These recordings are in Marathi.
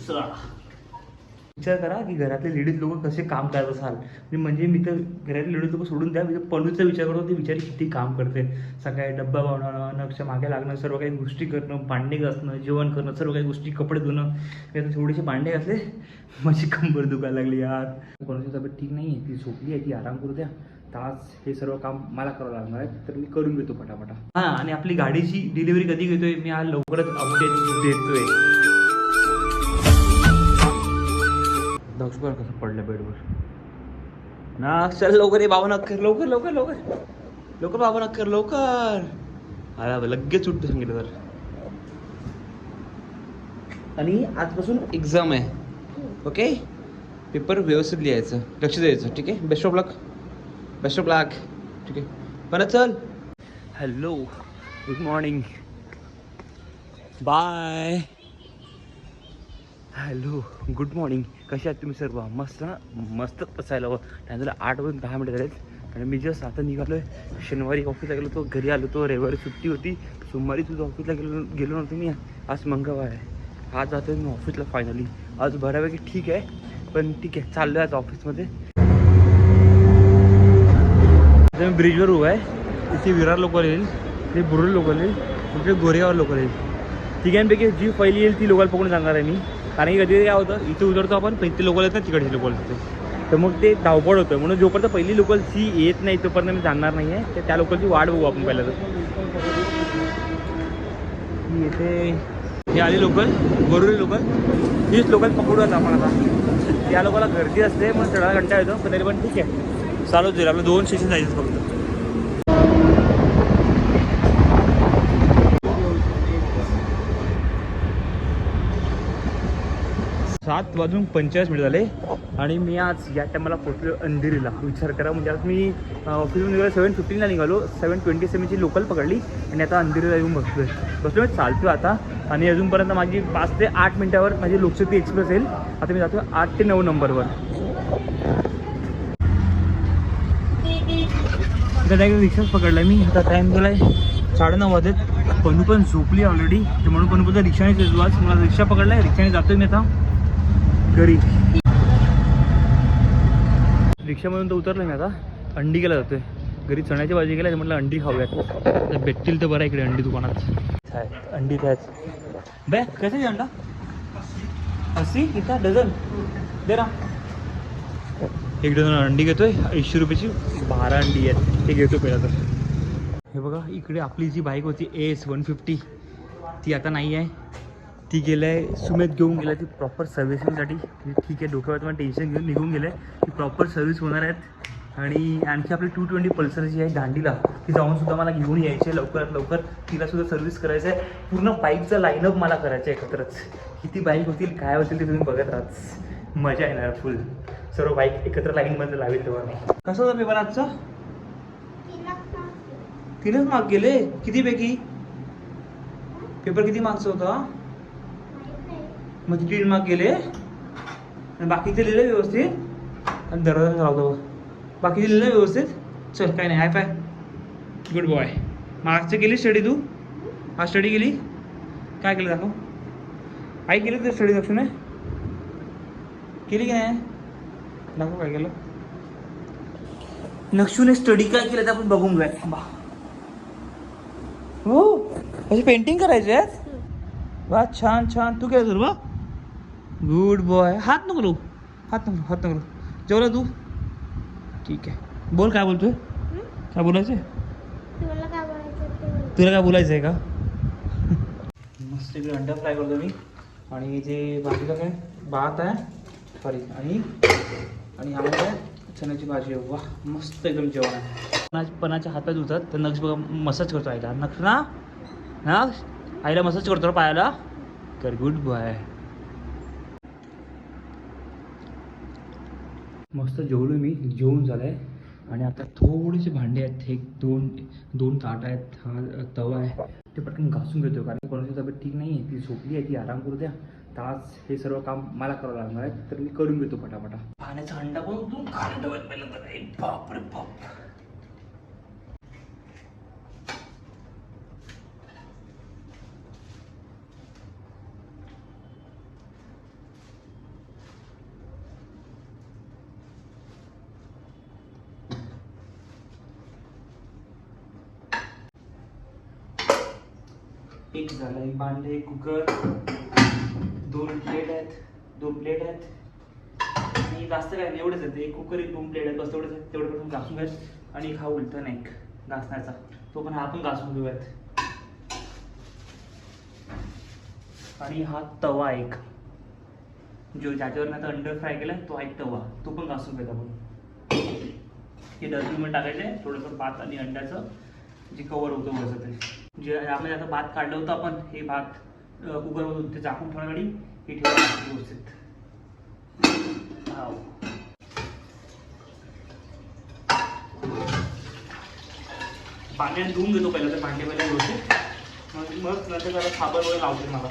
दुसरा. विचार करा की घरातले लेडीज लोक कसे काम करत असाल. म्हणजे- म्हणजे मी तर घरातले लेडीज लोक सोडून द्या. मी तर पणूचा विचार करतो ते विचार किती काम करते. सकाळी डब्बा बनवणं नक्षा मागे लागणं सर्व काही गोष्टी करणं भांडे घासणं जेवण करणं सर्व काही गोष्टी कपडे धुणं. मी आता थोडेसे भांडे घासले माझी कंबर दुखायला लागली यार. कोणाची तब्येत ठीक नाही आहे ती झोपली आहे ती आराम करू द्या. तास हे सर्व काम मला करावं लागणार आहे तर मी करून घेतो पटापटा. हां आणि आपली गाडीची डिलिव्हरी कधी घेतोय? मी आज लवकरच अपडेट देतोय. दक्षपर कसं पडलं बेडवर ना चल लवकर ये बाबा नक्कर लवकर लवकर लवकर. लवकर बाबा नक्कर लवकर. अरे लगेच उठतो सांगितलं तर. आणि आजपासून एक्झाम आहे. ओके पेपर व्यवस्थित लिहायचं. लक्ष द्यायचं ठीक आहे? Best of luck best of luck ठीक आहे? परत चल. Hello good morning bye hello good morning. कसे आहात तुम्ही सर्व? मस्त ना? मस्त असायला हवं. त्यानंतर आठ वाजून दहा मिनिटं झालेत. आणि मी जस्ट आता निघालो आहे शनिवारी ऑफिसला गेलो तो घरी आलो तो रविवारी सुट्टी होती. सोमवारी तुझं ऑफिसला गेलो गेलो नव्हतो मी. आज मंगळवार आहे. आज जातो मी ऑफिसला फायनली आज बऱ्यापैकी ठीक आहे. पण ठीक आहे. चाललो आहे आज ऑफिसमध्ये मी ब्रिजवर उभा आहे. इथे विरार लोकल येईल. इथे बुरुल लोकल येईल. इथे गोरेगाव लोकल येईल. तिघांपैकी जी पहिली येईल ती लोकल पकडून सांगणार आहे मी. कारण की कधी काय होतं इथे उतरतो आपण पण लोकल येतात तिकडचे लोकल येते तर मग ते धावपळ होतं म्हणून जोपर्यंत पहिली लोकल सी येत नाही तोपर्यंत मी जाणार नाही आहे तर त्या लोकलची वाट बघू आपण पहिला तर. ही हे आली लोकल गोरुरी लोकल हीच लोकल पकडूयात आपण आता. त्या लोकांना गर्दी असते मग चढा घंटा येतो पण तरी पण ठीक आहे. चालूच जाईल आपलं दोन स्टेशन जायचं फक्त. सात वाजून पंचेचाळीस मिनिट झाले. आणि मी आज या टायमाला पोहोचलो अंधेरीला. विचार करा म्हणजे आज मी ऑफिसमध्ये निघालो सेवन फिफ्टीनला निघालो. सेवन ट्वेंटी सेवनची लोकल पकडली आणि आता अंधेरीला येऊन बसलो बसलो मी म्हणजे चालतो आता. आणि अजूनपर्यंत माझी पाच ते आठ मिनिटावर माझी लोकशक्ती एक्सप्रेस येईल. आता मी जातो आठ ते नऊ नंबरवर. रिक्षाच पकडला मी. आता टाईम झाला आहे साडेनऊ वाजत पनू पण झोपली ऑलरेडी म्हणून पण रिक्षानेच आज मला रिक्षा पकडला आहे रिक्षाने जातोय मी आता. घरी. रिक्षामधून तर उतरलो मी आता. अंडी गेला जातोय. घरी चण्याची भाजी गेल्या म्हटलं अंडी खाऊयात. तर भेटतील तर बरं इकडे अंडी दुकानात. अंडी आहेत बे कसे अंडा? अस्सी किती डझन. दे ना एक डझन अंडी घेतोय. ऐंशी रुपयाची बारा अंडी आहेत. ते घेतो पहिला तर. हे बघा इकडे आपली जी बाईक होती एस वन फिफ्टी ती आता नाही आहे. ती गेलं आहे सुमेत घेऊन गेला ती प्रॉपर सर्व्हिसिंगसाठी ठीक आहे डोक्यावर तुम्हाला टेन्शन घेऊन निघून गेलं आहे ती प्रॉपर सर्व्हिस होणार आहेत. आणि आणखी आपली टू ट्वेंटी पल्सर जी आहे दांडीला ती जाऊनसुद्धा मला घेऊन यायची आहे लवकरात लवकर. तिलासुद्धा सर्व्हिस करायचं आहे पूर्ण बाईकचं लाईनअप मला करायचं आहे एकत्रच. किती बाईक होतील काय होतील ते तुम्ही बघत राहाच. मजा येणार फुल सर्व बाईक एकत्र लाईनमध्ये लावेल तेव्हा मी. कसं होतं पेपर आजचा? तीनच मार्क गेले. किती पैकी पेपर किती मार्क्स होता? मग तीन मार्क गेले. आणि बाकीचे लिहिले व्यवस्थित. आणि दरवाजा लावतो बाकीचे लिहिले व्यवस्थित. चल काय नाही. हाय फाय गुड बॉय मार्क्सचं केली स्टडी तू? आज स्टडी केली? काय केलं दाखव. आई केली तर स्टडी दाखवून केली की नाही? दाखव काय केलं. नक्षूने स्टडी काय केलं ते आपण बघून जाय हो? अशी पेंटिंग करायची आहेत? वा छान छान. तू काय सर्व गुड बॉय हात नको लो हात नको हात नको जेवला तू? ठीक आहे. बोल काय बोलतोय? काय बोलायचं तुला काय बोलायचं ते बोल. तुला काय बोलायचं आहे का? मस्त इकडे अंडा फ्राय करतो मी. आणि जे बाकीचं काय भात आहे सॉरी आणि आणि हा काय चण्याची भाजी आहे. वा मस्त एकदम जेवण आहे. पणाच्या पणाच्या हातात होतात तर नक्ष बघा मसाज करतो आईला. नक्ष ना? नक्ष? आईला मसाज करतो पायाला? कर गुड बॉय मस्त जेवलो मी जेवून झालं आहे आणि आता थोडेसे भांडे आहेत एक दोन दोन ताट आहेत हा तवा आहे. ते पटकन घासून घेतो कारण कोणाची तब्येत ठीक नाही आहे ती झोपली आहे ती आराम करू द्या. तास हे सर्व काम मला करावं लागणार आहे तर मी करून घेतो पटापटा. पाण्याचा अंडा पण उतरून ठेवत बाप. एक झालं एक भांडे कुकर दोन प्लेट आहेत दोन प्लेट आहेत. आणि जास्त काय नाही एवढंच आहे एक कुकर एक दोन प्लेट आहेत बस तेवढंच आहेत तेवढं पण घासून घ्यायचं. आणि एक हा उलटन एक घासण्याचा. तो पण हा पण घासून घेऊयात. आणि हा तवा एक. जो ज्याच्यावर आता अंडर फ्राय केला तो एक तवा. तो पण घासून घेत आपण. हे डस्टबिनमध्ये टाकायचं आहे थोडंसं भात आणि अंड्याचं जे कवर होतं बसत ते. जे आपण आता भात काढलं होतं आपण हे भात कुकरमधून ते झाकून ठेवण्यासाठी हे ठेवायचं व्यवस्थित. हाव. पाण्याने धुवून घेतो पहिलं तर भांडे पहिला व्यवस्थित. मग मग नंतर त्याला साबण वगैरे लावते मला.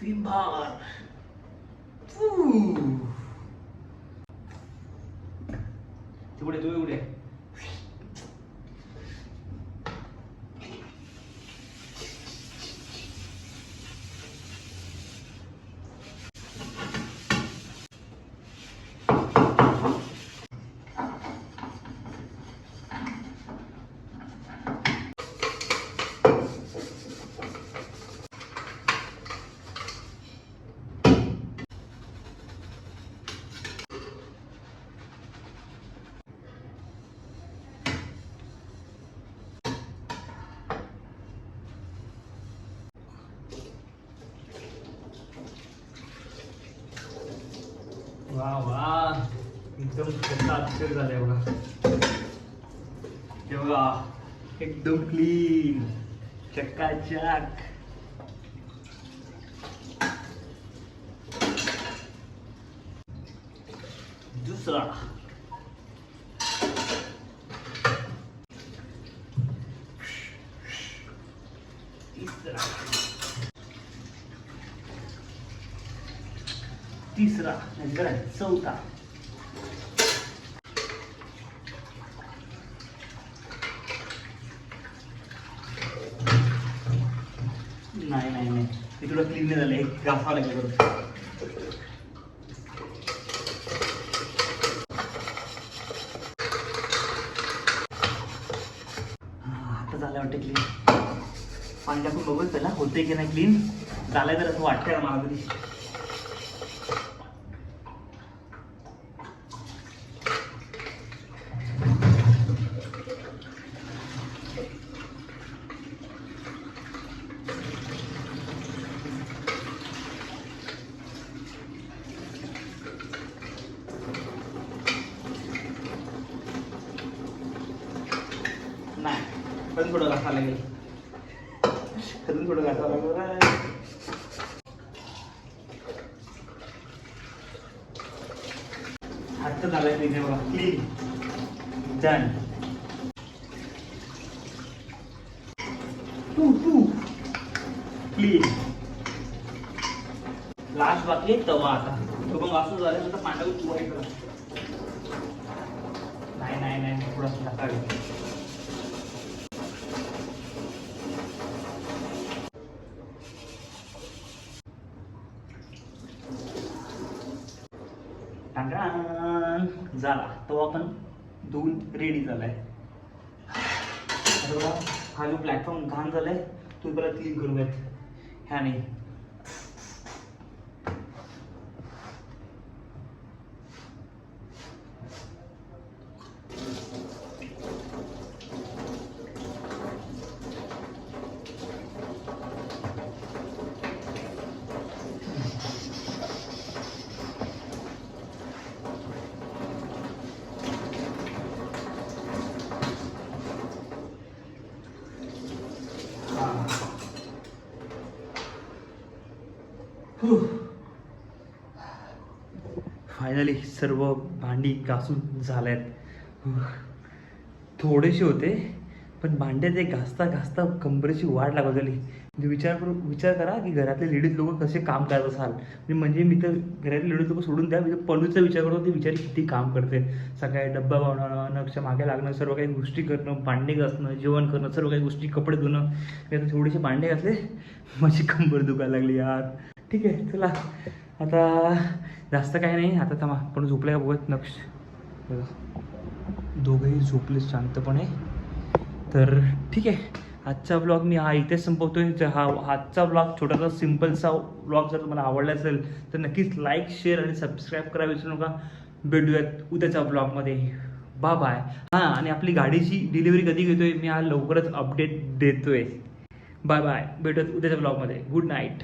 विम बार तेवढे तू एवढे वा वा एकदम स्वतः अक्षर झालंय बघा हे बघा एकदम क्लीन चक्काचक दुसरा. तिसरा. तिसरा म्हणजे नंतर चौथा. नाही नाही नाही. ते तुला क्लीन नाही झालं. एक घासावं लागेल बरोबर आता झालं वाटतं क्लीन पाणी टाकून बघूच त्याला होते की नाही क्लीन झालंय तर असं वाटतंय मला तरी नाही पण थोडं घासावं लागेल अजून थोडं घासावं लागेल बरं. हात तर तिथे बघा. Clean done to to clean last बाकी तवा आता. तो मग असं झालं नंतर पांढरा धुवायचं नाही नाही नाही थोडासा झाला तो आपण धुवून रेडी झालाय. आहे हा जो प्लॅटफॉर्म घाण झालाय तो त्याला क्लीन करूयात ह्याने. फायनली सर्व भांडी घासून झाल्यात. थोडेसे होते पण भांडे ते घासता घासता कंबरेची वाढ लागत झाली म्हणजे विचार करू विचार करा की घरातले लेडीज लोक कसे काम करत असाल. म्हणजे म्हणजे मी तर घरातले लेडीज लोक सोडून द्या मी तर पनूचा विचार करतो ती विचार किती काम करते सकाळी डब्बा बनवणं नक्षा मागे लागणं सर्व काही गोष्टी करणं भांडे घासणं जेवण करणं सर्व काही गोष्टी कपडे धुणं. मी आता थोडेसे भांडे घासले माझी कंबर दुखायला लागली यार. ठीक आहे चला. आता जास्त काही नाही आता थांबा. पण झोपलं का बघत नक्ष दोघंही झोपले शांतपणे. तर ठीक आहे. आजचा ब्लॉग मी हा इथेच संपवतोय. हा आजचा ब्लॉग छोटासा सिम्पलचा ब्लॉग जर तुम्हाला आवडला असेल तर नक्कीच लाईक शेअर आणि सबस्क्राईब करा विसरू नका. भेटूयात उद्याच्या ब्लॉगमध्ये बा बाय हां आणि आपली गाडीची डिलिव्हरी कधी घेतोय? मी हा लवकरच अपडेट देतोय. बाय बाय भेटूयात उद्याच्या ब्लॉगमध्ये गुड नाईट